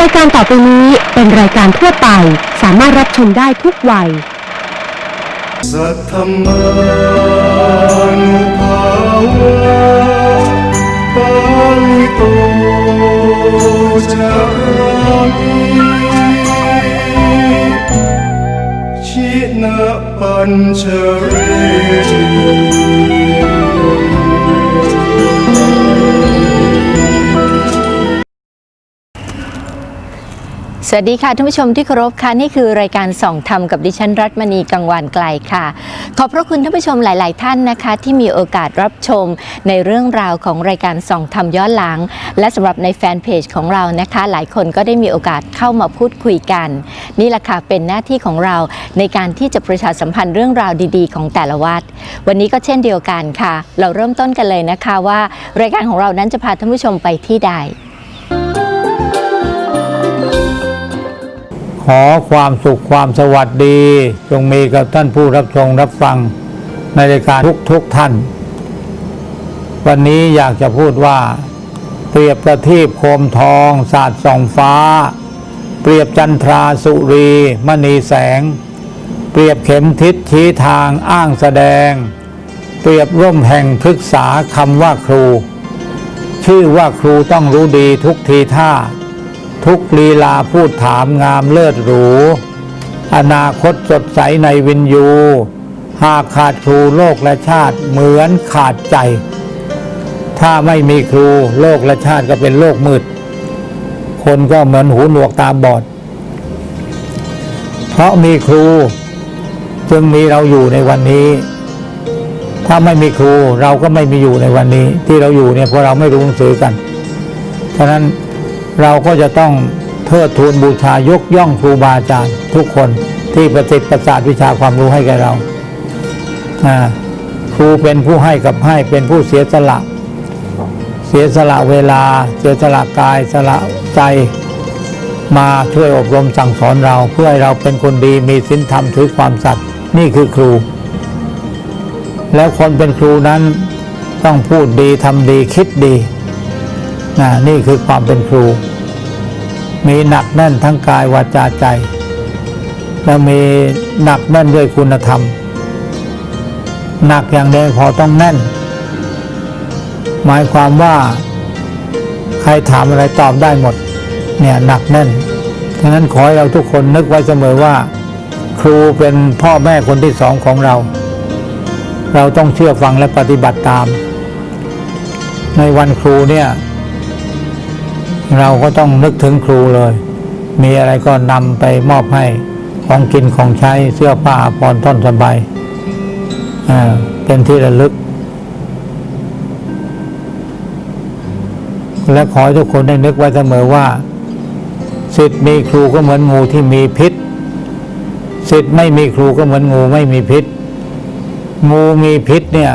รายการต่อไปนี้เป็นรายการทั่วไป สามารถรับชมได้ทุกวัย สัทธมานุภาวะปาลิโตจามิชินะปัญชเรติ สวัสดีค่ะท่านผู้ชมที่เคารพค่ะนี่คือรายการส่องธรรมกับดิฉันรัตมณีกังวานไกลค่ะ ขอบพระคุณท่านผู้ชมหลาย ๆ ท่านนะคะ ที่มีโอกาสรับชมในเรื่องราวของรายการส่องธรรมย้อนหลัง และสำหรับในแฟนเพจของเรานะคะ หลายคนก็ได้มีโอกาสเข้ามาพูดคุยกัน นี่แหละค่ะเป็นหน้าที่ของเราในการที่จะประชาสัมพันธ์เรื่องราวดี ๆ ของแต่ละวัด วันนี้ก็เช่นเดียวกันค่ะ เราเริ่มต้นกันเลยนะคะว่า รายการของเรานั้นจะพาท่านผู้ชมไปที่ใด ขอความสุขความสวัสดี จงมีกับท่านผู้รับชมรับฟังในรายการทุกทุกท่าน วันนี้อยากจะพูดว่า เปรียบประทีปโคมทอง ศาสตร์ส่องฟ้า เปรียบจันทราสุรี มณีแสง เปรียบเข็มทิศชี้ทางอ้างแสดง เปรียบร่มแห่งพฤกษาคำว่าครู ชื่อว่าครูต้องรู้ดีทุกทีท่า ทุกลีลาพูดถามงามเลิศหรู อนาคตสดใสในวินยู หากขาดครูโลกและชาติเหมือนขาดใจ ถ้าไม่มีครูโลกและชาติก็เป็นโลกมืด คนก็เหมือนหูหนวกตาบอด เพราะมีครูจึงมีเราอยู่ในวันนี้ ถ้าไม่มีครูเราก็ไม่มีอยู่ในวันนี้ ที่เราอยู่เนี่ยเพราะเราไม่รู้หนังสือกัน ฉะนั้น เราก็จะต้องเทิดทูนบูชายกย่องครูบาอาจารย์ทุกคนที่ประสิทธิ์ประสาทวิชาความรู้ให้แก่เราครูเป็นผู้ให้กับให้เป็นผู้เสียสละ เสียสละเวลา เสียสละกายสละใจมาช่วยอบรมสั่งสอนเราเพื่อให้เราเป็นคนดีมีศีลธรรมถือความสัตย์นี่คือครู แล้วคนเป็นครูนั้นต้องพูดดีทำดีคิดดี นะนี่คือความเป็นครู มีหนักแน่นทั้งกายวาจาใจ และมีหนักแน่นด้วยคุณธรรม หนักอย่างเดียวพอต้องแน่น หมายความว่า ใครถามอะไรตอบได้หมด เนี่ยหนักแน่นฉะนั้นขอให้เราทุกคนนึกไว้เสมอว่า ครูเป็นพ่อแม่คนที่สองของเรา เราต้องเชื่อฟังและปฏิบัติตาม ในวันครูเนี่ย เราก็ต้องนึกถึงครูเลย มีอะไรก็นำไปมอบให้ของกินของใช้เสื้อผ้าปอาภรณ์ท่อนสบายเป็นที่ระลึก และขอให้ทุกคนได้นึกไว้เสมอว่าสิทธิ์มีครูก็เหมือนงูที่มีพิษสิทธิ์ไม่มีครูก็เหมือนงูไม่มีพิษ งูมีพิษเนี่ย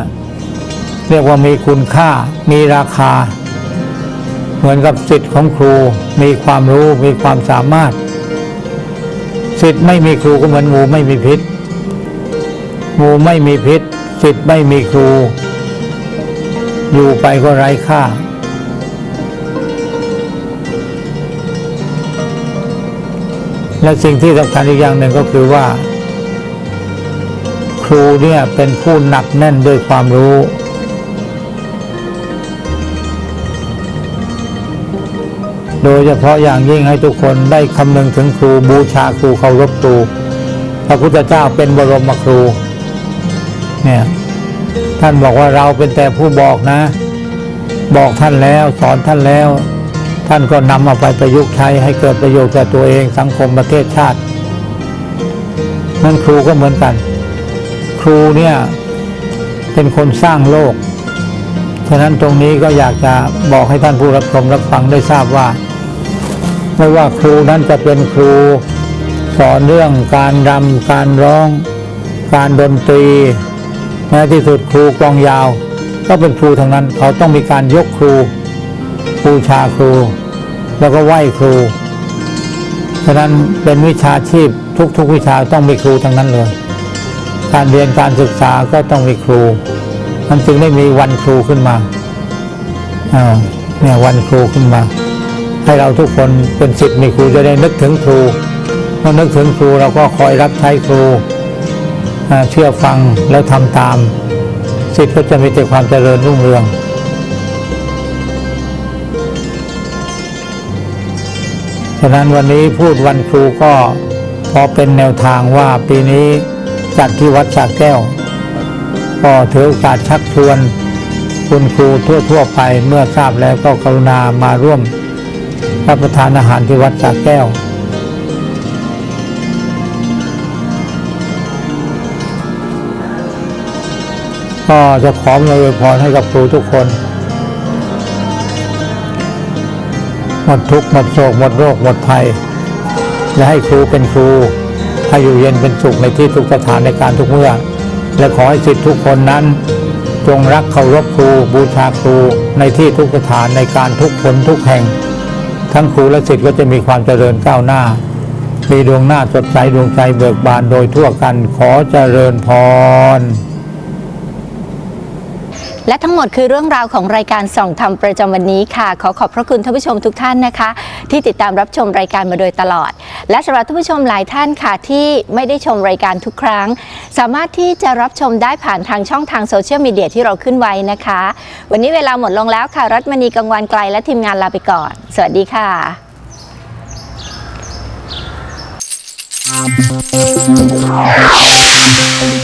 เรียกว่ามีคุณค่ามีราคา เหมือนกับสิทธิ์ของครูมีความรู้มีความสามารถสิทธิ์ไม่มีครูก็เหมือนงูไม่มีพิษ งูไม่มีพิษสิทธิ์ไม่มีครู อยู่ไปก็ไร้ค่า และสิ่งที่สำคัญอีกอย่างหนึ่งก็คือว่า ครูเนี่ยเป็นผู้หนักแน่นด้วยความรู้ โดยเฉพาะอย่างยิ่งให้ทุกคนได้คำนึงถึงครูบูชาครูเคารพครู พระพุทธเจ้าเป็นบรมครูเนี่ยท่านบอกว่าเราเป็นแต่ผู้บอกนะ บอกท่านแล้วสอนท่านแล้ว ท่านก็นำเอาไปประยุกต์ใช้ให้เกิดประโยชน์แก่ตัวเองสังคมประเทศชาตินั่นครูก็เหมือนกัน ครูเนี่ยเป็นคนสร้างโลกฉะนั้นตรงนี้ก็อยากจะบอกให้ท่านผู้รับชมรับฟังได้ทราบว่า ไม่ว่าครูนั้นจะเป็นครู สอนเรื่องการรำการร้อง การดนตรีแม้ที่สุดครูกลองยาว ก็เป็นครูทั้งนั้นเขาต้องมีการยกครูบูชาครู แล้วก็ไหว้ครู ฉะนั้นเป็นวิชาชีพทุกๆวิชาต้องมีครูทั้งนั้นเลย การเรียนการศึกษาก็ต้องมีครู มันจึงได้มีวันครูขึ้นมาอ่าเนี่ยวันครูขึ้นมา ให้เราทุกคนเป็นสิทธิ์มีครูจะได้นึกถึงครูเมื่อนึกถึงครูเราก็คอยรับใช้ครูเชื่อฟังแล้วทำตามสิทธิ์ก็จะมีแต่ความเจริญรุ่งเรืองฉะนั้นวันนี้พูดวันครูก็พอเป็นแนวทางว่าปีนี้จัดที่วัดสระแก้ว ก็ถือโอกาสชักชวนคุณครูทั่ว ๆ ไปเมื่อทราบแล้วก็กรุณามาร่วม รับประทานอาหารที่วัดสระแก้ว ก็จะขอมาอวยพรให้กับครูทุกคน หมดทุกข์หมดโศกหมดโรคหมดภัย และให้ครูเป็นครูให้อยู่เย็นเป็นสุขในที่ทุกสถานในการทุกเมื่อ และขอให้สิทธิทุกคนนั้น จงรักเคารพครูบูชาครูในที่ทุกสถานในการทุกคนทุกแห่ง ทั้งครูและศิษย์ก็จะมีความเจริญก้าวหน้า มีดวงหน้าสดใสดวงใจเบิกบานโดยทั่วกันขอเจริญพร และทั้งหมดคือเรื่องราวของรายการส่องธรรมประจำวันนี้ค่ะ ขอขอบพระคุณท่านผู้ชมทุกท่านนะคะ ที่ติดตามรับชมรายการมาโดยตลอด และสำหรับท่านผู้ชมหลายท่านค่ะ ที่ไม่ได้ชมรายการทุกครั้ง สามารถที่จะรับชมได้ผ่านทางช่องทางโซเชียลมีเดียที่เราขึ้นไว้นะคะ วันนี้เวลาหมดลงแล้วค่ะ รัตมณีกังวานไกลและทีมงานลาไปก่อน สวัสดีค่ะเ